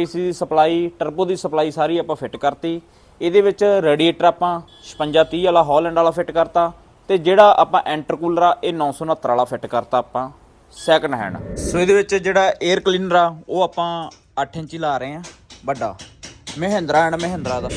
MPC ਦੀ supply, turbo ਦੀ supply ਸਾਰੀ ਆਪਾਂ ਫਿੱਟ ਕਰਤੀ। ਇਹਦੇ ਵਿੱਚ ਰੇਡੀਏਟਰ ਆਪਾਂ 56 30 ਵਾਲਾ, ਹਾਲੈਂਡ ਵਾਲਾ ਫਿੱਟ ਕਰਤਾ ਤੇ ਜਿਹੜਾ ਆਪਾਂ ਇੰਟਰਕੂਲਰ ਆ, ਇਹ 969 ਵਾਲਾ ਫਿੱਟ ਕਰਤਾ ਆਪਾਂ ਸੈਕੰਡ ਹੈਂਡ ਸੋ ਇਹਦੇ ਵਿੱਚ ਜਿਹੜਾ 에ਅਰ ਕਲੀਨਰ ਆ, ਉਹ ਆਪਾਂ 8 ਇੰਚੀ ਲਾ ਰਹੇ ਆ, ਵੱਡਾ। ਮਹਿੰਦਰਾ ਐਂਡ ਮਹਿੰਦਰਾ ਦਾ।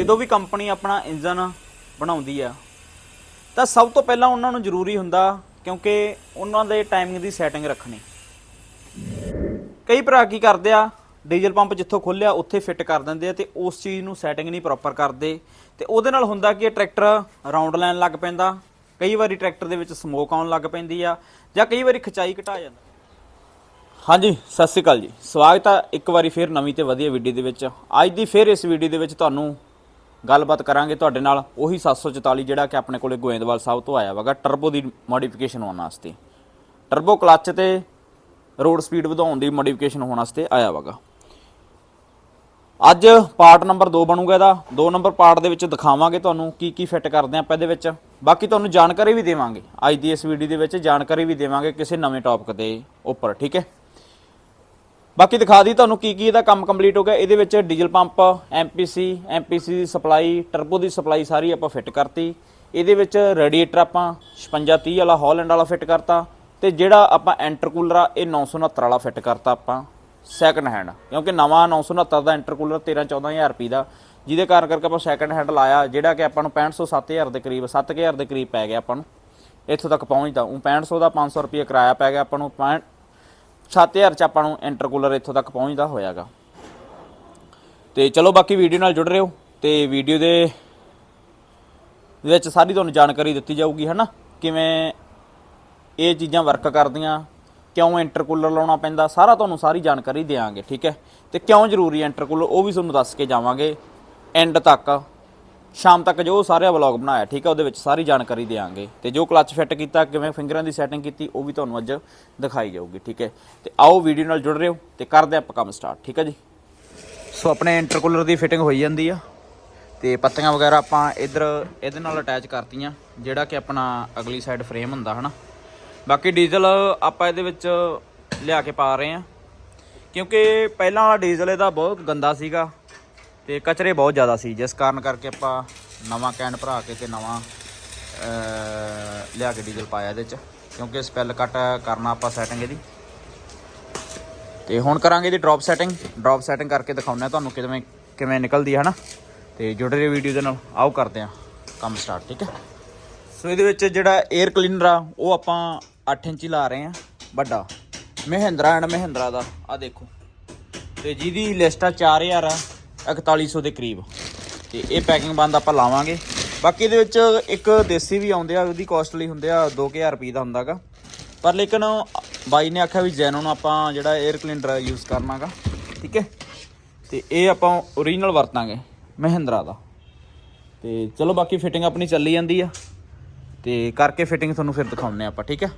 ਜਦੋਂ ਵੀ ਕੰਪਨੀ ਆਪਣਾ ਇੰਜਨ ਬਣਾਉਂਦੀ ਆ, ਤਾਂ ਸਭ ਤੋਂ ਪਹਿਲਾਂ ਉਹਨਾਂ ਨੂੰ ਜ਼ਰੂਰੀ ਹੁੰਦਾ ਕਿਉਂਕਿ ਉਹਨਾਂ ਦੇ ਟਾਈਮਿੰਗ ਦੀ ਸੈਟਿੰਗ ਰੱਖਣੀ। ਕਈ ਭਰਾ ਕੀ ਕਰਦੇ ਆ ਡੀਜ਼ਲ ਪੰਪ ਜਿੱਥੋਂ ਖੋਲਿਆ ਉੱਥੇ ਫਿੱਟ ਕਰ ਦਿੰਦੇ ਆ ਤੇ ਉਸ ਚੀਜ਼ ਨੂੰ ਸੈਟਿੰਗ ਨਹੀਂ ਪ੍ਰੋਪਰ ਕਰਦੇ। ਤੇ ਉਹਦੇ ਨਾਲ ਹੁੰਦਾ ਕਿ ਇਹ ਟਰੈਕਟਰ ਰਾਉਂਡ ਲੈਣ ਲੱਗ ਪੈਂਦਾ। ਕਈ ਵਾਰੀ ਟਰੈਕਟਰ ਦੇ ਵਿੱਚ ਸਮੋਕ ਆਉਣ ਲੱਗ ਪੈਂਦੀ ਆ ਜਾਂ ਕਈ ਵਾਰੀ ਖਚਾਈ ਘਟਾ ਜਾਂਦਾ। ਹਾਂਜੀ, ਸਤਿ ਸ਼੍ਰੀ ਅਕਾਲ ਜੀ। ਸਵਾਗਤ ਆ ਇੱਕ ਵਾਰੀ ਫੇਰ ਨਵੀਂ ਤੇ ਵਧੀਆ ਵੀਡੀਓ ਦੇ ਵਿੱਚ। ਅੱਜ ਦੀ ਫੇਰ ਇਸ ਵੀਡੀਓ ਦੇ ਵਿੱਚ ਤੁਹਾਨੂੰ ਗੱਲਬਾਤ ਕਰਾਂਗੇ ਤੁਹਾਡੇ ਨਾਲ। ਉਹੀ 744 ਜਿਹੜਾ ਕਿ ਆਪਣੇ ਕੋਲੇ ਗੋਇੰਦਵਾਲ ਸਾਹਿਬ ਤੋਂ ਆਇਆ ਵਗਾ ਟਰਬੋ ਦੀ ਮੋਡੀਫਿਕੇਸ਼ਨ ਹੋਣ ਵਾਸਤੇ। ਟਰਬੋ ਕਲੱਚ ਤੇ ਰੋਡ ਸਪੀਡ ਵਧਾਉਣ ਦੀ ਮੋਡੀਫਿਕੇਸ਼ਨ ਹੋਣ ਵਾਸਤੇ ਆਇਆ ਵਗਾ। ਅੱਜ ਪਾਰਟ ਨੰਬਰ 2 ਬਣੂਗਾ ਇਹਦਾ। 2 ਨੰਬਰ ਪਾਰਟ ਦੇ ਵਿੱਚ ਦਿਖਾਵਾਂਗੇ ਤੁਹਾਨੂੰ ਕੀ ਕੀ ਫਿੱਟ ਕਰਦੇ ਆਪਾਂ ਇਹਦੇ ਵਿੱਚ। ਬਾਕੀ ਤੁਹਾਨੂੰ ਜਾਣਕਾਰੀ ਵੀ ਦੇਵਾਂਗੇ। ਅੱਜ ਦੀ ਇਸ ਵੀਡੀਓ ਦੇ ਵਿੱਚ ਜਾਣਕਾਰੀ ਵੀ ਦੇਵਾਂਗੇ ਕਿਸੇ ਨਵੇਂ ਟੌਪਿਕ ਦੇ ਉੱਪਰ, ਠੀਕ ਹੈ? ਬਾਕੀ ਦਿਖਾ ਦੀ ਤੁਹਾਨੂੰ ਕੀ ਕੀ ਇਹਦਾ ਕੰਮ ਕੰਪਲੀਟ ਹੋ ਗਿਆ। ਇਹਦੇ ਵਿੱਚ ਡੀਜ਼ਲ ਪੰਪ ਐਮਪੀਸੀ ਐਮਪੀਸੀ ਦੀ ਸਪਲਾਈ ਟਰਬੋ ਦੀ ਸਪਲਾਈ ਸਾਰੀ ਆਪਾਂ ਫਿੱਟ ਕਰਤੀ। ਇਹਦੇ ਵਿੱਚ ਰੇਡੀਏਟਰ ਆਪਾਂ 56 30 ਵਾਲਾ ਹਾਲੈਂਡ ਵਾਲਾ ਫਿੱਟ ਕਰਤਾ। ਤੇ ਜਿਹੜਾ ਆਪਾਂ ਐਂਟਰਕੂਲਰ ਆ, ਇਹ 969 ਵਾਲਾ ਫਿੱਟ ਕਰਤਾ ਆਪਾਂ ਸੈਕੰਡ ਹੈਂਡ ਕਿਉਂਕਿ ਨਵਾਂ 969 ਦਾ ਇੰਟਰਕੂਲਰ 13 14000 ਰੁਪਏ ਦਾ। ਜਿਹਦੇ ਕਾਰਨ ਕਰਕੇ ਆਪਾਂ ਸੈਕੰਡ ਹੈਂਡ ਲਾਇਆ, ਜਿਹੜਾ ਕਿ ਆਪਾਂ ਨੂੰ 6500 7000 ਦੇ ਕਰੀਬ 7000 ਦੇ ਕਰੀਬ ਪੈ ਗਿਆ ਆਪਾਂ ਨੂੰ। ਇੱਥੋਂ ਤੱਕ ਪਹੁੰਚਦਾ। ਉਹ 6500 ਦਾ 500 ਰੁਪਏ ਕਿਰਾਇਆ ਪੈ ਗਿਆ ਆਪਾਂ ਨੂੰ। 65 7000 ਚ ਆਪਾਂ ਨੂੰ ਇੰਟਰਕੂਲਰ ਇੱਥੋਂ ਤੱਕ ਪਹੁੰਚਦਾ ਹੋਇਆਗਾ। ਤੇ ਚਲੋ ਬਾਕੀ ਵੀਡੀਓ ਨਾਲ ਜੁੜ ਰਹੇ ਹੋ, ਤੇ ਵੀਡੀਓ ਦੇ ਵਿੱਚ ਸਾਰੀ ਤੁਹਾਨੂੰ ਜਾਣਕਾਰੀ ਦਿੱਤੀ ਜਾਊਗੀ, ਹਨਾ? ਕਿਵੇਂ ਇਹ ਚੀਜ਼ਾਂ ਵਰਕ ਕਰਦੀਆਂ, ਕਿਉਂ ਇੰਟਰਕੂਲਰ ਲਾਉਣਾ ਪੈਂਦਾ, ਸਾਰਾ ਤੁਹਾਨੂੰ ਸਾਰੀ ਜਾਣਕਾਰੀ ਦੇਵਾਂਗੇ ਠੀਕ ਹੈ? ਤੇ ਕਿਉਂ ਜ਼ਰੂਰੀ ਹੈ ਇੰਟਰਕੂਲਰ ਉਹ ਵੀ ਤੁਹਾਨੂੰ ਦੱਸ ਕੇ ਜਾਵਾਂਗੇ ਐਂਡ ਤੱਕ। ਸ਼ਾਮ ਤੱਕ ਜੋ ਸਾਰਾ ਵਲੌਗ ਬਣਾਇਆ, ਠੀਕ ਹੈ ਉਹਦੇ ਵਿੱਚ ਸਾਰੀ ਜਾਣਕਾਰੀ ਦੇਵਾਂਗੇ। ਤੇ ਜੋ ਕਲੱਚ ਫਿੱਟ ਕੀਤਾ, ਕਿਵੇਂ ਫਿੰਗਰਾਂ ਦੀ ਸੈਟਿੰਗ ਕੀਤੀ, ਉਹ ਵੀ ਤੁਹਾਨੂੰ ਅੱਜ ਦਿਖਾਈ ਜਾਊਗੀ, ਠੀਕ ਹੈ? ਤੇ ਆਓ ਵੀਡੀਓ ਨਾਲ ਜੁੜ ਰਹੇ ਹੋ ਤੇ ਕਰਦੇ ਆਪਾਂ ਕੰਮ ਸਟਾਰਟ ਠੀਕ ਹੈ ਜੀ? ਸੋ ਆਪਣੇ ਇੰਟਰਕੂਲਰ ਦੀ ਫਿਟਿੰਗ ਹੋਈ ਜਾਂਦੀ ਆ ਤੇ ਪੱਤੀਆਂ ਵਗੈਰਾ ਆਪਾਂ ਇਧਰ, ਇਹਦੇ ਨਾਲ ਅਟੈਚ ਕਰਤੀਆਂ, ਜਿਹੜਾ ਕਿ ਆਪਣਾ ਅਗਲੀ ਸਾਈਡ ਫਰੇਮ ਹੁੰਦਾ, ਹਨਾ? ਬਾਕੀ ਡੀਜ਼ਲ ਆਪਾਂ ਇਹਦੇ ਵਿੱਚ ਲਿਆ ਕੇ ਪਾ ਰਹੇ ਆ ਕਿਉਂਕਿ ਪਹਿਲਾਂ ਵਾਲਾ ਡੀਜ਼ਲ ਇਹਦਾ ਬਹੁਤ ਗੰਦਾ ਸੀਗਾ। ਤੇ ਕਚਰੇ ਬਹੁਤ ਜ਼ਿਆਦਾ ਸੀ, ਜਿਸ ਕਾਰਨ ਕਰਕੇ ਆਪਾਂ ਨਵਾਂ ਕੈਨ ਭਰਾ ਕੇ ਤੇ ਨਵਾਂ ਲਿਆ ਕੇ ਡੀਜ਼ਲ ਪਾਇਆ ਇਹਦੇ ਚ, ਕਿਉਂਕਿ ਸਪੈਲ ਕੱਟ ਕਰਨਾ ਆਪਾਂ ਸੈਟਿੰਗ ਇਹਦੀ। ਤੇ ਹੁਣ ਕਰਾਂਗੇ ਇਹਦੀ ਡ੍ਰੌਪ ਸੈਟਿੰਗ ਡ੍ਰੌਪ ਸੈਟਿੰਗ ਕਰਕੇ ਦਿਖਾਉਂਦੇ ਆ ਤੁਹਾਨੂੰ ਕਿਵੇਂ ਕਿਵੇਂ ਨਿਕਲਦੀ ਹੈ ਹਨਾ? ਤੇ ਜੁੜੇ ਰਹੋ ਵੀਡੀਓ ਦੇ ਨਾਲ, ਆਓ ਕਰਦੇ ਆ ਕੰਮ ਸਟਾਰਟ ਠੀਕ ਹੈ? ਸੋ ਇਹਦੇ ਵਿੱਚ ਜਿਹੜਾ 에ਅਰ ਕਲੀਨਰ ਆ, ਉਹ ਆਪਾਂ 8 ਇੰਚੀ ਲਾ ਰਹੇ ਆ ਵੱਡਾ। ਮਹਿੰਦਰਾ ਐਂਡ ਮਹਿੰਦਰਾ ਦਾ ਆ ਦੇਖੋ। ਤੇ ਜਿਹਦੀ ਲਿਸਟ ਆ 4000 ਆ 4100 ਦੇ ਕਰੀਬ। ਤੇ ਇਹ ਪੈਕਿੰਗ ਬੰਦ ਆਪਾਂ ਲਾਵਾਂਗੇ। ਬਾਕੀ ਇਹਦੇ ਵਿੱਚ ਇੱਕ ਦੇਸੀ ਵੀ ਆਉਂਦੇ ਆ, ਉਹਦੀ ਕਾਸਟਲੀ ਹੁੰਦੇ ਆ 2000 ਰੁਪਏ ਦਾ ਹੁੰਦਾਗਾ ਪਰ ਲੇਕਿਨ ਬਾਈ ਨੇ ਆਖਿਆ ਵੀ ਜੈਨੋ ਨੂੰ ਆਪਾਂ ਜਿਹੜਾ 에ਅਰ ਕਲੀਨਰ ਯੂਜ਼ ਕਰਨਾਗਾ, ਠੀਕ ਹੈ? ਤੇ ਇਹ ਆਪਾਂ ਓਰੀਜਨਲ ਵਰਤਾਂਗੇ, ਮਹਿੰਦਰਾ ਦਾ। ਤੇ ਚਲੋ ਬਾਕੀ ਫਿਟਿੰਗ ਆਪਣੀ ਚੱਲੀ ਜਾਂਦੀ ਆ। ਤੇ ਕਰਕੇ ਫਿਟਿੰਗ ਤੁਹਾਨੂੰ ਫਿਰ ਦਿਖਾਉਂਦੇ ਆ ਆਪਾਂ, ਠੀਕ ਹੈ?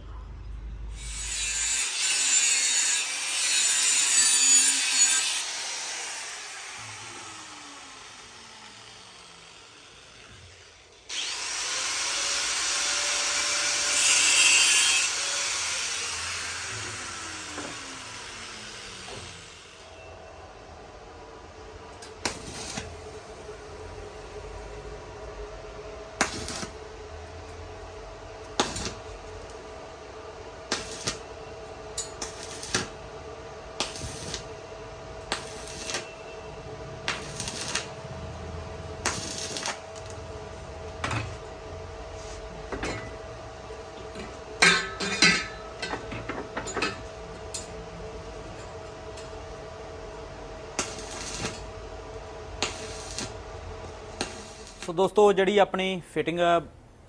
ਸੋ ਦੋਸਤੋ ਜਿਹੜੀ ਆਪਣੀ ਫਿਟਿੰਗ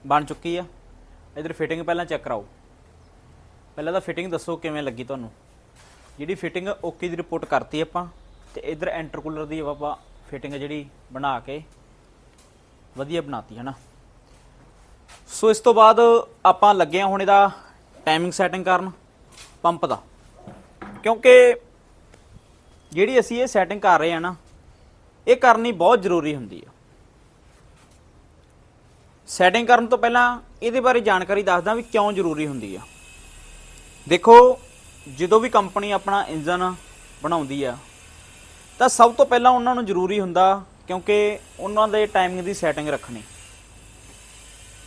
ਬਣ ਚੁੱਕੀ ਆ, ਇਧਰ ਫਿਟਿੰਗ ਪਹਿਲਾਂ ਚੈੱਕ ਕਰਾਓ। ਪਹਿਲਾਂ ਤਾਂ ਫਿਟਿੰਗ ਦੱਸੋ ਕਿਵੇਂ ਲੱਗੀ ਤੁਹਾਨੂੰ? ਜਿਹੜੀ ਫਿਟਿੰਗ ਓਕੇ ਦੀ ਰਿਪੋਰਟ ਕਰਤੀ ਆਪਾਂ, ਤੇ ਇਧਰ ਐਂਟਰਕੂਲਰ ਦੀ ਆਪਾਂ ਫਿਟਿੰਗ ਜਿਹੜੀ ਬਣਾ ਕੇ ਵਧੀਆ ਬਣਾਤੀ ਹੈ ਨਾ ਸੋ ਇਸ ਤੋਂ ਬਾਅਦ ਆਪਾਂ ਲੱਗੇ ਹਾਂ ਹੁਣ ਇਹਦਾ ਟਾਈਮਿੰਗ ਸੈਟਿੰਗ ਕਰਨ ਪੰਪ ਦਾ। ਕਿਉਂਕਿ ਜਿਹੜੀ ਅਸੀਂ ਇਹ ਸੈਟਿੰਗ ਕਰ ਰਹੇ ਆ ਨਾ, ਇਹ ਕਰਨੀ ਬਹੁਤ ਜ਼ਰੂਰੀ ਹੁੰਦੀ ਆ। ਸੈਟਿੰਗ ਕਰਨ ਤੋਂ ਪਹਿਲਾਂ ਇਹਦੇ ਬਾਰੇ ਜਾਣਕਾਰੀ ਦੱਸਦਾ ਵੀ ਕਿਉਂ ਜ਼ਰੂਰੀ ਹੁੰਦੀ ਆ। ਦੇਖੋ, ਜਦੋਂ ਵੀ ਕੰਪਨੀ ਆਪਣਾ ਇੰਜਨ ਬਣਾਉਂਦੀ ਆ, ਤਾਂ ਸਭ ਤੋਂ ਪਹਿਲਾਂ ਉਹਨਾਂ ਨੂੰ ਜ਼ਰੂਰੀ ਹੁੰਦਾ ਕਿਉਂਕਿ ਉਹਨਾਂ ਦੇ ਟਾਈਮਿੰਗ ਦੀ ਸੈਟਿੰਗ ਰੱਖਣੀ।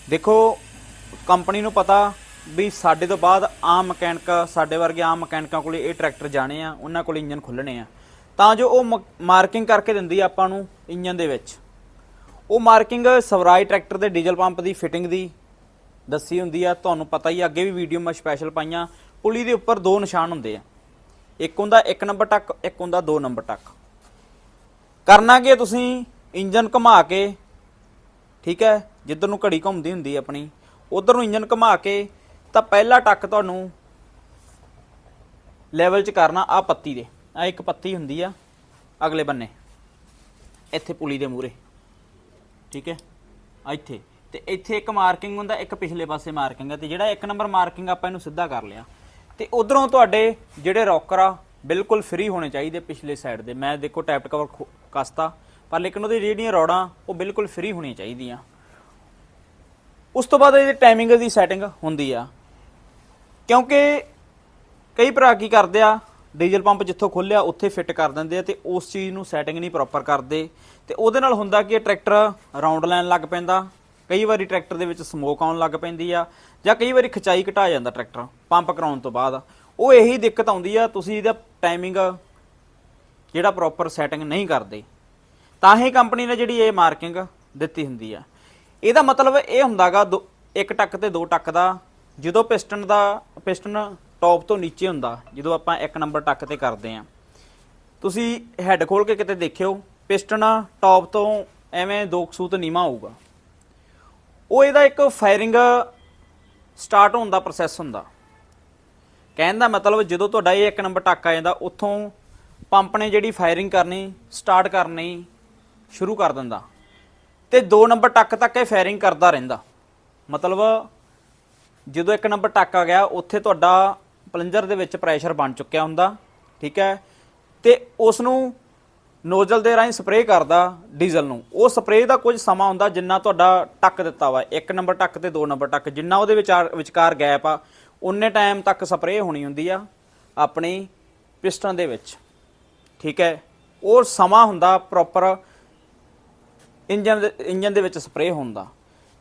ਦੇਖੋ, ਕੰਪਨੀ ਨੂੰ ਪਤਾ ਵੀ ਸਾਡੇ ਤੋਂ ਬਾਅਦ ਆਮ ਮਕੈਨਿਕ, ਸਾਡੇ ਵਰਗੇ ਆਮ ਮਕੈਨਿਕਾਂ ਕੋਲੇ ਇਹ ਟਰੈਕਟਰ ਜਾਣੇ ਆ, ਉਹਨਾਂ ਕੋਲੇ ਇੰਜਨ ਖੁੱਲਣੇ ਆ। ਤਾਂ ਜੋ ਉਹ ਮਾਰਕਿੰਗ ਕਰਕੇ ਦਿੰਦੀ ਆ ਆਪਾਂ ਨੂੰ ਇੰਜਨ ਦੇ ਵਿੱਚ। ਉਹ ਮਾਰਕਿੰਗ ਸਵਰਾਜ ਟਰੈਕਟਰ ਦੇ ਡੀਜ਼ਲ ਪੰਪ ਦੀ ਫਿਟਿੰਗ ਦੀ ਦੱਸੀ ਹੁੰਦੀ ਆ। ਤੁਹਾਨੂੰ ਪਤਾ ਹੀ ਅੱਗੇ ਵੀ ਵੀਡੀਓ ਮੈਂ ਸਪੈਸ਼ਲ ਪਾਈਆਂ। ਪੁਲੀ ਦੇ ਉੱਪਰ ਦੋ ਨਿਸ਼ਾਨ ਹੁੰਦੇ ਆ। ਇੱਕ ਹੁੰਦਾ 1 ਨੰਬਰ ਟੱਕ, ਇੱਕ ਹੁੰਦਾ 2 ਨੰਬਰ ਟੱਕ। ਕਰਨਾ ਕੀ ਤੁਸੀਂ ਇੰਜਨ ਘੁਮਾ ਕੇ, ਠੀਕ ਹੈ? ਜਿੱਧਰ ਨੂੰ ਘੜੀ ਘੁੰਮਦੀ ਹੁੰਦੀ ਹੈ ਆਪਣੀ। ਉਧਰ ਨੂੰ ਇੰਜਨ ਘੁਮਾ ਕੇ, ਤਾਂ ਪਹਿਲਾ ਟੱਕ ਤੁਹਾਨੂੰ ਲੈਵਲ 'ਚ ਕਰਨਾ ਆ ਪੱਤੀ ਦੇ। ਆ ਇੱਕ ਪੱਤੀ ਹੁੰਦੀ ਆ, ਅਗਲੇ ਬੰਨੇ। ਇੱਥੇ ਪੁਲੀ ਦੇ ਮੂਰੇ ਠੀਕ ਹੈ? ਇੱਥੇ। ਤੇ ਇੱਥੇ ਇੱਕ ਮਾਰਕਿੰਗ ਹੁੰਦਾ, ਇੱਕ ਪਿਛਲੇ ਪਾਸੇ ਮਾਰਕਿੰਗ ਹੈ। ਤੇ ਜਿਹੜਾ ਇੱਕ ਨੰਬਰ ਮਾਰਕਿੰਗ ਆਪਾਂ ਇਹਨੂੰ ਸਿੱਧਾ ਕਰ ਲਿਆ। ਤੇ ਉਧਰੋਂ ਤੁਹਾਡੇ ਜਿਹੜੇ ਰੌਕਰ ਆ, ਬਿਲਕੁਲ ਫ੍ਰੀ ਹੋਣੇ ਚਾਹੀਦੇ ਪਿਛਲੇ ਸਾਈਡ ਦੇ। ਮੈਂ ਦੇਖੋ ਟੈਪਟ ਕਵਰ ਖੋ- ਕੱਸਤਾ, ਪਰ ਲੇਕਿਨ ਉਹਦੀ ਜਿਹੜੀਆਂ ਰੋੜਾਂ, ਉਹ ਬਿਲਕੁਲ ਫ੍ਰੀ ਹੋਣੀਆਂ ਚਾਹੀਦੀਆਂ। ਉਸ ਤੋਂ ਬਾਅਦ ਇਹਦੀ ਟਾਈਮਿੰਗ ਦੀ ਸੈਟਿੰਗ ਹੁੰਦੀ ਆ। ਕਿਉਂਕਿ ਕਈ ਭਰਾ ਕੀ ਕਰਦੇ ਆ ਡੀਜ਼ਲ ਪੰਪ ਜਿੱਥੋਂ ਖੋਲਿਆ ਉੱਥੇ ਫਿੱਟ ਕਰ ਦਿੰਦੇ ਆ ਤੇ ਉਸ ਚੀਜ਼ ਨੂੰ ਸੈਟਿੰਗ ਨਹੀਂ ਪ੍ਰੋਪਰ ਕਰਦੇ। ਤੇ ਉਹਦੇ ਨਾਲ ਹੁੰਦਾ ਕਿ ਇਹ ਟਰੈਕਟਰ ਰਾਉਂਡ ਲੈਣ ਲੱਗ ਪੈਂਦਾ। ਕਈ ਵਾਰੀ ਟਰੈਕਟਰ ਦੇ ਵਿੱਚ ਸਮੋਕ ਆਉਣ ਲੱਗ ਪੈਂਦੀ ਆ, ਜਾਂ ਕਈ ਵਾਰੀ ਖਚਾਈ ਘਟਾ ਜਾਂਦਾ ਟਰੈਕਟਰ ਪੰਪ ਕਰਾਉਣ ਤੋਂ ਬਾਅਦ। ਉਹ ਇਹੀ ਦਿੱਕਤ ਆਉਂਦੀ ਆ, ਤੁਸੀਂ ਇਹਦਾ ਟਾਈਮਿੰਗ ਜਿਹੜਾ ਪ੍ਰੋਪਰ ਸੈਟਿੰਗ ਨਹੀਂ ਕਰਦੇ। ਤਾਂ ਹੀ ਕੰਪਨੀ ਨੇ ਜਿਹੜੀ ਇਹ ਮਾਰਕਿੰਗ ਦਿੱਤੀ ਹੁੰਦੀ ਆ। ਇਹਦਾ ਮਤਲਬ ਇਹ ਹੁੰਦਾਗਾ, ਦੋ- ਇੱਕ ਟੱਕ ਤੇ ਦੋ ਟੱਕ ਦਾ, ਜਦੋਂ ਪਿਸਟਨ ਦਾ ਪਿਸਟਨ ਟੌਪ ਤੋਂ ਨੀਚੇ ਹੁੰਦਾ, ਜਦੋਂ ਆਪਾਂ ਇੱਕ ਨੰਬਰ ਟੱਕ ਤੇ ਕਰਦੇ ਆ। ਤੁਸੀਂ ਹੈੱਡ ਖੋਲ ਕੇ ਕਿਤੇ ਦੇਖਿਓ, ਪਿਸਟਨ ਟੌਪ ਤੋਂ ਐਵੇਂ ਦੋ ਕੁ ਸੂਤ ਨੀਵਾ ਹੋਊਗਾ। ਉਹ ਇਹਦਾ ਇੱਕ ਫਾਇਰਿੰਗ ਸਟਾਰਟ ਹੋਣ ਦਾ ਪ੍ਰੋਸੈਸ ਹੁੰਦਾ। ਕਹਿਣ ਦਾ ਮਤਲਬ ਜਦੋਂ ਤੁਹਾਡਾ ਇਹ ਇੱਕ ਨੰਬਰ ਟੱਕ ਆ ਜਾਂਦਾ, ਉੱਥੋਂ ਪੰਪ ਨੇ ਜਿਹੜੀ ਫਾਇਰਿੰਗ ਕਰਨੀ, ਸਟਾਰਟ ਕਰਨੀ ਸ਼ੁਰੂ ਕਰ ਦਿੰਦਾ। ਤੇ 2 ਨੰਬਰ ਟੱਕ ਤੱਕ ਇਹ ਫਾਇਰਿੰਗ ਕਰਦਾ ਰਹਿੰਦਾ। ਮਤਲਬ ਜਦੋਂ ਇੱਕ ਨੰਬਰ ਟੱਕ ਆ ਗਿਆ, ਉੱਥੇ ਤੁਹਾਡਾ ਪਲੰਜਰ ਦੇ ਵਿੱਚ ਪ੍ਰੈਸ਼ਰ ਬਣ ਚੁੱਕਿਆ ਹੁੰਦਾ, ਠੀਕ ਹੈ? ਤੇ ਉਸ ਨੂੰ ਨੋਜ਼ਲ ਦੇ ਰਾਹੀਂ ਸਪਰੇਅ ਕਰਦਾ ਡੀਜ਼ਲ ਨੂੰ। ਉਹ ਸਪਰੇਅ ਦਾ ਕੁਝ ਸਮਾਂ ਹੁੰਦਾ ਜਿੰਨਾ ਤੁਹਾਡਾ ਟੱਕ ਦਿੱਤਾ ਵਾ ਇੱਕ ਨੰਬਰ ਟੱਕ ਤੇ ਦੋ ਨੰਬਰ ਟੱਕ, ਜਿੰਨਾ ਉਹਦੇ ਵਿਚਾਰ, ਵਿਚਕਾਰ ਗੈਪ ਆ ਉਨੇ ਟਾਈਮ ਤੱਕ ਸਪਰੇਅ ਹੋਣੀ ਹੁੰਦੀ ਆ ਆਪਣੀ ਪਿਸਟਨ ਦੇ ਵਿੱਚ, ਠੀਕ ਹੈ? ਉਹ ਸਮਾਂ ਹੁੰਦਾ ਪ੍ਰੋਪਰ ਇੰਜਨ ਦੇ ਇੰਜਨ ਦੇ ਵਿੱਚ ਸਪਰੇਅ ਹੁੰਦਾ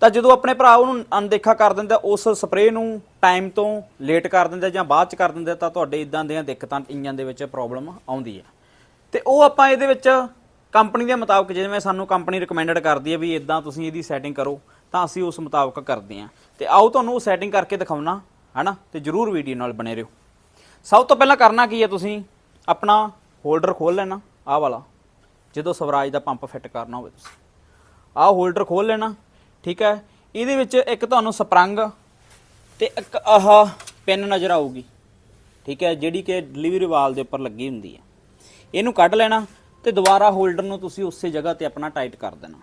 ਤਾਂ ਜਦੋਂ ਆਪਣੇ ਭਰਾ ਉਹਨੂੰ ਅਣਦੇਖਾ ਕਰ ਦਿੰਦਾ, ਉਸ ਸਪਰੇਅ ਨੂੰ ਟਾਈਮ ਤੋਂ ਲੇਟ ਕਰ ਦਿੰਦਾ ਜਾਂ ਬਾਅਦ ਚ ਕਰ ਦਿੰਦਾ, ਤਾਂ ਤੁਹਾਡੇ ਇਦਾਂ ਦੀਆਂ ਦਿੱਕਤਾਂ ਇੰਜਨ ਦੇ ਵਿੱਚ ਪ੍ਰੋਬਲਮ ਆਉਂਦੀ ਹੈ। ਤੇ ਉਹ ਆਪਾਂ ਇਹਦੇ ਵਿੱਚ ਕੰਪਨੀ ਦੇ ਮੁਤਾਬਕ, ਜਿਵੇਂ ਸਾਨੂੰ ਕੰਪਨੀ ਰეკਮੈਂਡਡ ਕਰਦੀ ਹੈ ਵੀ ਇਦਾਂ ਤੁਸੀਂ ਇਹਦੀ ਸੈਟਿੰਗ ਕਰੋ, ਤਾਂ ਅਸੀਂ ਉਸ ਮੁਤਾਬਕ ਕਰਦੇ ਹਾਂ। ਤੇ ਆਓ ਤੁਹਾਨੂੰ ਉਹ ਸੈਟਿੰਗ ਕਰਕੇ ਦਿਖਾਉਣਾ, ਹਨਾ? ਤੇ ਜਰੂਰ ਵੀਡੀਓ ਨਾਲ ਬਣੇ ਰਹੋ। ਸਭ ਤੋਂ ਪਹਿਲਾਂ ਕਰਨਾ ਕੀ ਹੈ ਤੁਸੀਂ? ਆਪਣਾ ਹੋਲਡਰ ਖੋਲ ਲੈਣਾ, ਆਹ ਵਾਲਾ। ਜਦੋਂ ਸਵਰਾਜ ਦਾ ਪੰਪ ਫਿੱਟ ਕਰਨਾ ਹੋਵੇ ਤੁਸੀਂ। ਆਹ ਹੋਲਡਰ ਖੋਲ ਲੈਣਾ ਠੀਕ ਹੈ? ਇਹਦੇ ਵਿੱਚ ਇੱਕ ਤੁਹਾਨੂੰ ਸਪਰੰਗ ਤੇ ਇੱਕ ਆਹ ਪਿੰਨ ਨਜ਼ਰ ਆਊਗੀ। ਠੀਕ ਹੈ? ਜਿਹੜੀ ਕਿ ਡਿਲੀਵਰੀ ਵਾਲ ਦੇ ਉੱਪਰ ਲੱਗੀ ਹੁੰਦੀ ਹੈ। ਇਹਨੂੰ ਕੱਢ ਲੈਣਾ ਤੇ ਦੁਬਾਰਾ ਹੋਲਡਰ ਨੂੰ ਤੁਸੀਂ ਉਸੇ ਜਗ੍ਹਾ ਤੇ ਆਪਣਾ ਟਾਈਟ ਕਰ ਦੇਣਾ।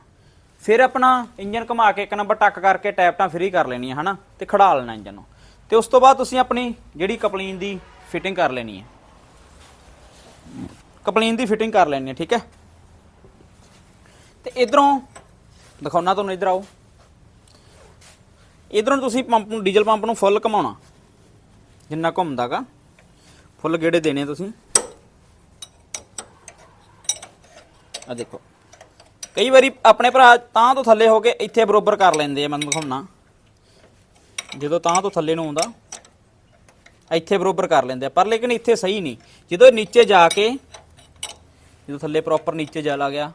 ਫਿਰ ਆਪਣਾ ਇੰਜਨ ਘੁਮਾ ਕੇ ਇੱਕ ਨੰਬਰ ਟੱਕ ਕਰਕੇ ਟੈਪਟਾਂ ਫ੍ਰੀ ਕਰ ਲੈਣੀਆਂ, ਹਨਾ? ਤੇ ਖੜਾ ਲੈਣਾ ਇੰਜਨ ਨੂੰ। ਤੇ ਉਸ ਤੋਂ ਬਾਅਦ ਤੁਸੀਂ ਆਪਣੀ ਜਿਹੜੀ ਕਪਲੀਨ ਦੀ ਫਿਟਿੰਗ ਕਰ ਲੈਣੀ ਹੈ। ਕਪਲੀਨ ਦੀ ਫਿਟਿੰਗ ਕਰ ਲੈਣੀ ਹੈ, ਠੀਕ ਹੈ? ਤੇ ਇਧਰੋਂ ਦਿਖਾਉਣਾ ਤੁਹਾਨੂੰ ਇਧਰ ਆਓ। ਇਧਰੋਂ ਤੁਸੀਂ ਪੰਪ ਨੂੰ, ਡੀਜ਼ਲ ਪੰਪ ਨੂੰ ਫੁੱਲ ਘਮਾਉਣਾ। ਜਿੰਨਾ ਘੁੰਮਦਾਗਾ, ਫੁੱਲ ਗੇੜੇ ਦੇਣੇ ਤੁਸੀਂ। ਆ ਦੇਖੋ। ਕਈ ਵਾਰੀ ਆਪਣੇ ਭਰਾ ਤਾਂ ਤੋਂ ਥੱਲੇ ਹੋ ਕੇ ਇੱਥੇ ਬਰੋਬਰ ਕਰ ਲੈਂਦੇ ਆ ਮੈਨੂੰ ਤੁਹਾਨੂੰ ਦਿਖਾਉਣਾ ਜਦੋਂ ਤਾਂ ਤੋਂ ਥੱਲੇ ਨੂੰ ਆਉਂਦਾ, ਇੱਥੇ ਬਰੋਬਰ ਕਰ ਲੈਂਦੇ ਆ। ਪਰ ਲੇਕਿਨ ਇੱਥੇ ਸਹੀ ਨਹੀਂ। ਜਦੋਂ ਇਹ ਨੀਚੇ ਜਾ ਕੇ, ਜਦੋਂ ਥੱਲੇ ਪ੍ਰੋਪਰ ਨੀਚੇ ਜਾ ਲਾ ਗਿਆ,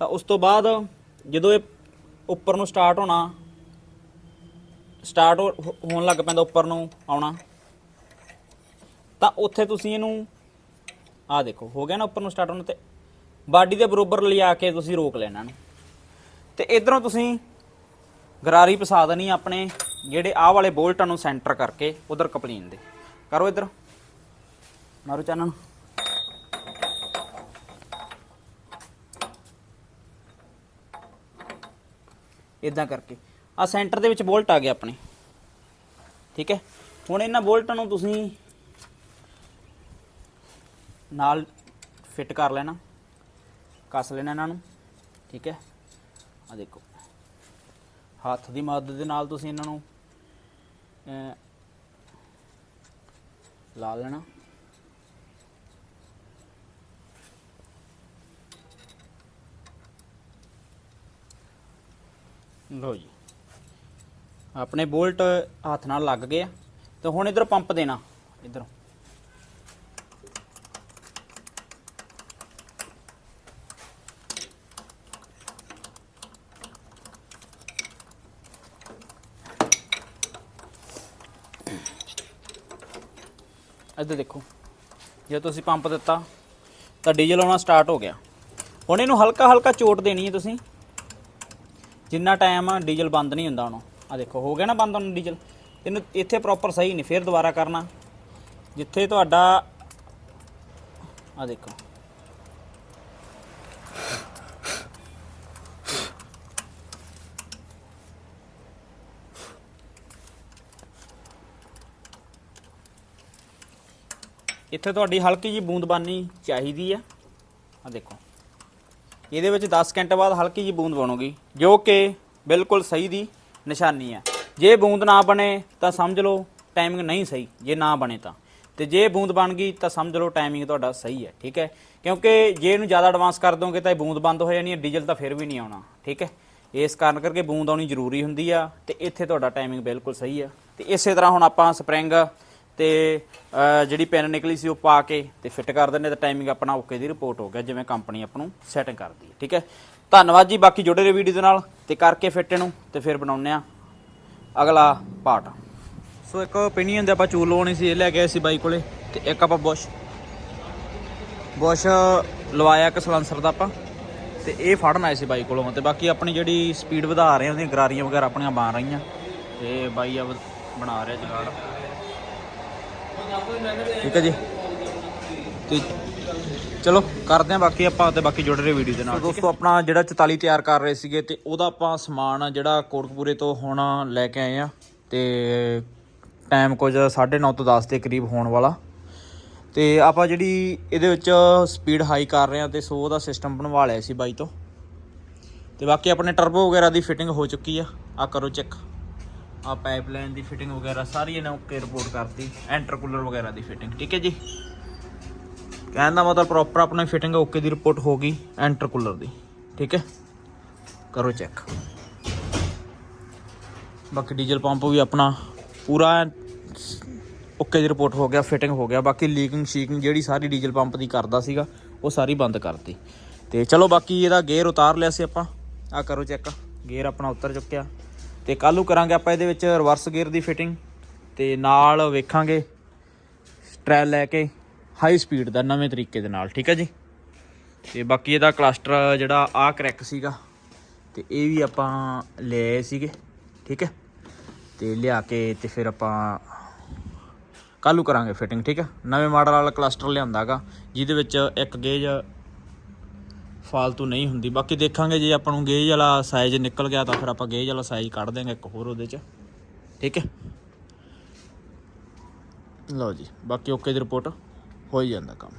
ਤਾਂ ਉਸ ਤੋਂ ਬਾਅਦ ਜਦੋਂ ਇਹ ਉੱਪਰ ਨੂੰ ਸਟਾਰਟ ਹੋਣਾ ਸਟਾਰਟ ਹੋਣ ਲੱਗ ਪੈਂਦਾ ਉੱਪਰ ਨੂੰ ਆਉਣਾ। ਤਾਂ ਉੱਥੇ ਤੁਸੀਂ ਇਹਨੂੰ ਆ ਦੇਖੋ, ਹੋ ਗਿਆ ਨਾ ਉੱਪਰ ਨੂੰ ਸਟਾਰਟ ਹੋਣ ਤੇ। ਬਾਡੀ ਦੇ ਬਰੋਬਰ ਲਿਆ ਕੇ ਤੁਸੀਂ ਰੋਕ ਲੈਣਾ ਨੇ ਤੇ ਇਧਰੋਂ ਤੁਸੀਂ ਗਰਾਰੀ ਪਸਾ ਦੇਣੀ ਆਪਣੇ, ਜਿਹੜੇ ਆਹ ਵਾਲੇ ਬੋਲਟਾਂ ਨੂੰ ਸੈਂਟਰ ਕਰਕੇ ਉਧਰ ਕਪਲੀਨ ਦੇ। ਕਰੋ ਇਧਰ। ਮਾਰੋ ਚਾਨਣ। ਇਦਾਂ ਕਰਕੇ। ਆ ਸੈਂਟਰ ਦੇ ਵਿੱਚ ਬੋਲਟ ਆ ਗਿਆ ਆਪਣੇ। ਠੀਕ ਹੈ? ਹੁਣ ਇਹਨਾਂ ਬੋਲਟਾਂ ਨੂੰ ਤੁਸੀਂ ਨਾਲ ਫਿੱਟ ਕਰ ਲੈਣਾ। ਕੱਸ ਲੈਣਾ ਇਹਨਾਂ ਨੂੰ। ਠੀਕ ਹੈ? ਆ ਦੇਖੋ। ਹੱਥ ਦੀ ਮਦਦ ਦੇ ਨਾਲ ਤੁਸੀਂ ਇਹਨਾਂ ਨੂੰ ਲਾ ਲੈਣਾ। ਲੋ ਜੀ। ਆਪਣੇ ਬੋਲਟ ਹੱਥ ਨਾਲ ਲੱਗ ਗਏ ਆ। ਤੇ ਹੁਣ ਇਧਰ ਪੰਪ ਦੇਣਾ, ਇਧਰ। ਇੱਧਰ ਦੇਖੋ, ਜੇ ਤੁਸੀਂ ਪੰਪ ਦਿੱਤਾ, ਤਾਂ ਡੀਜ਼ਲ ਆਉਣਾ ਸਟਾਰਟ ਹੋ ਗਿਆ। ਹੁਣ ਇਹਨੂੰ ਹਲਕਾ ਹਲਕਾ ਚੋਟ ਦੇਣੀ ਹੈ ਤੁਸੀਂ। ਜਿੰਨਾ ਟਾਈਮ ਡੀਜ਼ਲ ਬੰਦ ਨਹੀਂ ਹੁੰਦਾ ਉਹਨੂੰ ਆ ਦੇਖੋ, ਹੋ ਗਿਆ ਨਾ ਬੰਦ ਹੁਣ ਡੀਜ਼ਲ। ਇਹਨੂੰ ਇੱਥੇ ਪ੍ਰੋਪਰ ਸਹੀ ਨਹੀਂ, ਫਿਰ ਦੁਬਾਰਾ ਕਰਨਾ। ਜਿੱਥੇ ਤੁਹਾਡਾ ਆ ਦੇਖੋ। ਇੱਥੇ ਤੁਹਾਡੀ ਹਲਕੀ ਜੀ ਬੂੰਦਬਾਨੀ ਚਾਹੀਦੀ ਆ। ਆ ਦੇਖੋ। ਇਹਦੇ ਵਿੱਚ 10 ਘੰਟੇ ਬਾਅਦ ਹਲਕੀ ਜੀ ਬੂੰਦ ਬਣੂਗੀ, ਜੋ ਕਿ ਬਿਲਕੁਲ ਸਹੀ ਦੀ ਨਿਸ਼ਾਨੀ ਹੈ ਜੇ ਬੂੰਦ ਨਾ ਬਣੇ ਤਾਂ ਸਮਝ ਲਓ ਟਾਈਮਿੰਗ ਨਹੀਂ ਸਹੀ। ਜੇ ਨਾ ਬਣੇ ਤਾਂ। ਤੇ ਜੇ ਬੂੰਦ ਬਣ ਗਈ ਤਾਂ ਸਮਝ ਲਓ ਟਾਈਮਿੰਗ ਤੁਹਾਡਾ ਸਹੀ ਹੈ, ਠੀਕ ਹੈ? ਕਿਉਂਕਿ ਜੇ ਇਹਨੂੰ ਜ਼ਿਆਦਾ ਐਡਵਾਂਸ ਕਰ ਦੋਗੇ ਤਾਂ ਇਹ ਬੂੰਦ ਬੰਦ ਹੋ ਜਾਣੀ ਹੈ ਡੀਜ਼ਲ ਤਾਂ ਫਿਰ ਵੀ ਨਹੀਂ ਆਉਣਾ, ਠੀਕ ਹੈ? ਇਸ ਕਾਰਨ ਕਰਕੇ ਬੂੰਦ ਆਉਣੀ ਜ਼ਰੂਰੀ ਹੁੰਦੀ ਆ ਤੇ ਇੱਥੇ ਤੁਹਾਡਾ ਟਾਈਮਿੰਗ ਬਿਲਕੁਲ ਸਹੀ ਆ। ਤੇ ਇਸੇ ਤਰ੍ਹਾਂ ਹੁਣ ਆਪਾਂ ਸਪਰਿੰਗ ਤੇ ਜਿਹੜੀ ਪੈਨ ਨਿਕਲੀ ਸੀ ਉਹ ਪਾ ਕੇ ਤੇ ਫਿੱਟ ਕਰ ਦਿੰਦੇ ਤਾਂ ਟਾਈਮਿੰਗ ਆਪਣਾ ਓਕੇ ਦੀ ਰਿਪੋਰਟ ਹੋ ਗਿਆ, ਜਿਵੇਂ ਕੰਪਨੀ ਆਪ ਨੂੰ ਸੈਟਿੰਗ ਕਰਦੀ ਹੈ, ਠੀਕ ਹੈ? ਧੰਨਵਾਦ ਜੀ ਬਾਕੀ ਜੁੜੇ ਰਹੋ ਵੀਡੀਓ ਦੇ ਨਾਲ ਤੇ ਕਰਕੇ ਫਿੱਟ ਇਹਨੂੰ ਤੇ ਫਿਰ ਬਣਾਉਂਦੇ ਆ ਅਗਲਾ ਪਾਰਟ। ਸੋ ਇੱਕ ਓਪੀਨੀਅਨ ਦੇ ਆਪਾਂ ਚੂਲ ਲਵਾਉਣੀ ਸੀ, ਇਹ ਲੈ ਕੇ ਆਏ ਸੀ ਬਾਈ ਕੋਲੇ ਤੇ ਇੱਕ ਆਪਾਂ ਬੁਸ਼ ਬੁਸ਼ ਲਵਾਇਆ ਇੱਕ ਸਲੈਂਸਰ ਦਾ ਆਪਾਂ ਤੇ ਇਹ ਫੜਨ ਆਏ ਸੀ ਬਾਈ ਕੋਲੋਂ ਤੇ ਬਾਕੀ ਆਪਣੀ ਜਿਹੜੀ ਸਪੀਡ ਵਧਾ ਰਹੇ ਆ, ਉਹਦੀਆਂ ਗਰਾਰੀਆਂ ਵਗੈਰਾ ਆਪਣੀਆਂ ਬਣ ਰਹੀਆਂ ਤੇ ਬਾਈ ਆ ਬਣਾ ਰਿਹਾ ਜਗਾੜ। ਠੀਕ ਹੈ ਜੀ। ਤੇ ਚਲੋ ਕਰਦੇ ਆ ਬਾਕੀ ਆਪਾਂ ਤੇ ਬਾਕੀ ਜੁੜ ਰਹੇ ਵੀਡੀਓ ਦੇ ਨਾਲ ਦੋਸਤੋ ਆਪਣਾ ਜਿਹੜਾ 44 ਤਿਆਰ ਕਰ ਰਹੇ ਸੀਗੇ ਤੇ ਉਹਦਾ ਆਪਾਂ ਸਮਾਨ ਜਿਹੜਾ ਕੋਟਕਪੂਰੇ ਤੋਂ ਹੁਣ ਲੈ ਕੇ ਆਏ ਆ ਤੇ ਟਾਈਮ ਕੁਝ 9:30 ਤੋਂ 10 ਦੇ ਕਰੀਬ ਹੋਣ ਵਾਲਾ। ਤੇ ਆਪਾਂ ਜਿਹੜੀ ਇਹਦੇ ਵਿੱਚ ਸਪੀਡ ਹਾਈ ਕਰ ਰਹੇ ਆ ਤੇ ਸੋ ਉਹਦਾ ਸਿਸਟਮ ਬਣਵਾ ਲਿਆ ਸੀ ਬਾਈ ਤੋਂ। ਤੇ ਬਾਕੀ ਆਪਣੇ ਟਰਬੋ ਵਗੈਰਾ ਦੀ ਫਿਟਿੰਗ ਹੋ ਚੁੱਕੀ ਆ। ਆ ਕਰੋ ਚੈੱਕ ਆ ਪਾਈਪਲਾਈਨ ਦੀ ਫਿਟਿੰਗ ਵਗੈਰਾ ਸਾਰੀ ਇਹਨੇ ਓਕੇ ਰਿਪੋਰਟ ਕਰਤੀ। ਐਂਟਰ ਕੂਲਰ ਵਗੈਰਾ ਦੀ ਫਿਟਿੰਗ ਠੀਕ ਹੈ ਜੀ? ਕਹਿਣ ਦਾ ਮਤਲਬ ਪ੍ਰੋਪਰ ਆਪਣੀ ਫਿਟਿੰਗ ਓਕੇ ਦੀ ਰਿਪੋਰਟ ਹੋ ਗਈ ਐਂਟਰ ਕੂਲਰ ਦੀ, ਠੀਕ ਹੈ? ਕਰੋ ਚੈੱਕ ਬਾਕੀ ਡੀਜ਼ਲ ਪੰਪ ਵੀ ਆਪਣਾ ਪੂਰਾ ਓਕੇ ਦੀ ਰਿਪੋਰਟ ਹੋ ਗਿਆ ਫਿਟਿੰਗ ਹੋ ਗਿਆ। ਬਾਕੀ ਲੀਕਿੰਗ ਸ਼ੀਕਿੰਗ ਜਿਹੜੀ ਸਾਰੀ ਡੀਜ਼ਲ ਪੰਪ ਦੀ ਕਰਦਾ ਸੀਗਾ, ਉਹ ਸਾਰੀ ਬੰਦ ਕਰਤੀ। ਤੇ ਚਲੋ ਬਾਕੀ ਇਹਦਾ ਗੇਅਰ ਉਤਾਰ ਲਿਆ ਸੀ ਆਪਾਂ। ਆ ਕਰੋ ਚੈੱਕ ਗੇਅਰ ਆਪਣਾ ਉਤਰ ਚੁੱਕਿਆ। ਤੇ ਕੱਲ੍ਹ ਨੂੰ ਕਰਾਂਗੇ ਆਪਾਂ ਇਹਦੇ ਵਿੱਚ ਰਿਵਰਸ ਗੇਅਰ ਦੀ ਫਿਟਿੰਗ ਤੇ ਨਾਲ ਵੇਖਾਂਗੇ ਟ੍ਰਾਇਲ ਲੈ ਕੇ ਹਾਈ ਸਪੀਡ ਦਾ ਨਵੇਂ ਤਰੀਕੇ ਦੇ ਨਾਲ, ਠੀਕ ਹੈ ਜੀ? ਤੇ ਬਾਕੀ ਇਹਦਾ ਕਲਸਟਰ ਜਿਹੜਾ ਆ ਕਰੈਕ ਸੀਗਾ, ਤੇ ਇਹ ਵੀ ਆਪਾਂ ਲਏ ਸੀਗੇ, ਠੀਕ ਹੈ? ਤੇ ਲਿਆ ਕੇ ਤੇ ਫਿਰ ਆਪਾਂ ਕੱਲ੍ਹ ਨੂੰ ਕਰਾਂਗੇ ਫਿਟਿੰਗ ਠੀਕ ਹੈ? ਨਵੇਂ ਮਾਡਲ ਵਾਲਾ ਕਲਸਟਰ ਲਿਆਂਦਾਗਾ ਜਿਹਦੇ ਵਿੱਚ ਇੱਕ ਗੇਜ ਫਾਲਤੂ ਨਹੀਂ ਹੁੰਦੀ। ਬਾਕੀ ਦੇਖਾਂਗੇ ਜੇ ਆਪਾਂ ਨੂੰ ਗੇਜ ਵਾਲਾ ਸਾਈਜ਼ ਨਿਕਲ ਗਿਆ ਤਾਂ ਫਿਰ ਆਪਾਂ ਗੇਜ ਵਾਲਾ ਸਾਈਜ਼ ਕੱਢ ਦੇਂਗੇ ਇੱਕ ਹੋਰ ਉਹਦੇ 'ਚ, ਠੀਕ ਹੈ? ਲਓ ਜੀ, ਬਾਕੀ ਓਕੇ ਦੀ ਰਿਪੋਰਟ ਹੋ ਹੀ ਜਾਂਦਾ ਕੰਮ।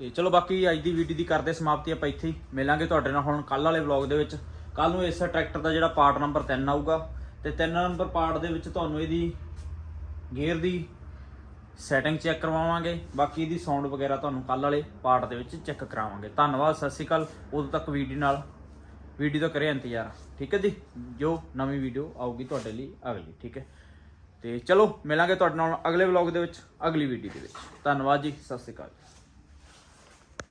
ਤੇ ਚਲੋ ਬਾਕੀ ਅੱਜ ਦੀ ਵੀਡੀਓ ਦੀ ਕਰਦੇ ਸਮਾਪਤੀ ਆਪਾਂ ਇੱਥੇ ਹੀ। ਮਿਲਾਂਗੇ ਤੁਹਾਡੇ ਨਾਲ ਹੁਣ ਕੱਲ ਵਾਲੇ ਵਲੌਗ ਦੇ ਵਿੱਚ। ਕੱਲ ਨੂੰ ਇਸ ਟਰੈਕਟਰ ਦਾ ਜਿਹੜਾ ਪਾਰਟ ਨੰਬਰ 3 ਆਊਗਾ। ਤੇ 3 ਨੰਬਰ ਪਾਰਟ ਦੇ ਵਿੱਚ ਤੁਹਾਨੂੰ ਇਹਦੀ ਗੇਅਰ ਦੀ ਸੈਟਿੰਗ ਚੈੱਕ ਕਰਵਾਵਾਂਗੇ। ਬਾਕੀ ਇਹਦੀ ਸਾਊਂਡ ਵਗੈਰਾ ਤੁਹਾਨੂੰ ਕੱਲ ਵਾਲੇ ਪਾਰਟ ਦੇ ਵਿੱਚ ਚੈੱਕ ਕਰਾਵਾਂਗੇ। ਧੰਨਵਾਦ, ਸਤਿ ਸ਼੍ਰੀ ਅਕਾਲ। ਉਦੋਂ ਤੱਕ ਵੀਡੀਓ ਨਾਲ, ਵੀਡੀਓ ਦਾ ਕਰਿਆ ਇੰਤਜ਼ਾਰ। ਠੀਕ ਹੈ ਜੀ? ਜੋ ਨਵੀਂ ਵੀਡੀਓ ਆਊਗੀ ਤੁਹਾਡੇ ਲਈ ਅਗਲੀ। ਠੀਕ ਹੈ? ਤੇ ਚਲੋ ਮਿਲਾਂਗੇ ਤੁਹਾਡੇ ਨਾਲ ਅਗਲੇ ਵਲੌਗ ਦੇ ਵਿੱਚ, ਅਗਲੀ ਵੀਡੀਓ ਦੇ ਵਿੱਚ। ਧੰਨਵਾਦ ਜੀ, ਸਤਿ ਸ਼੍ਰੀ ਅਕਾਲ।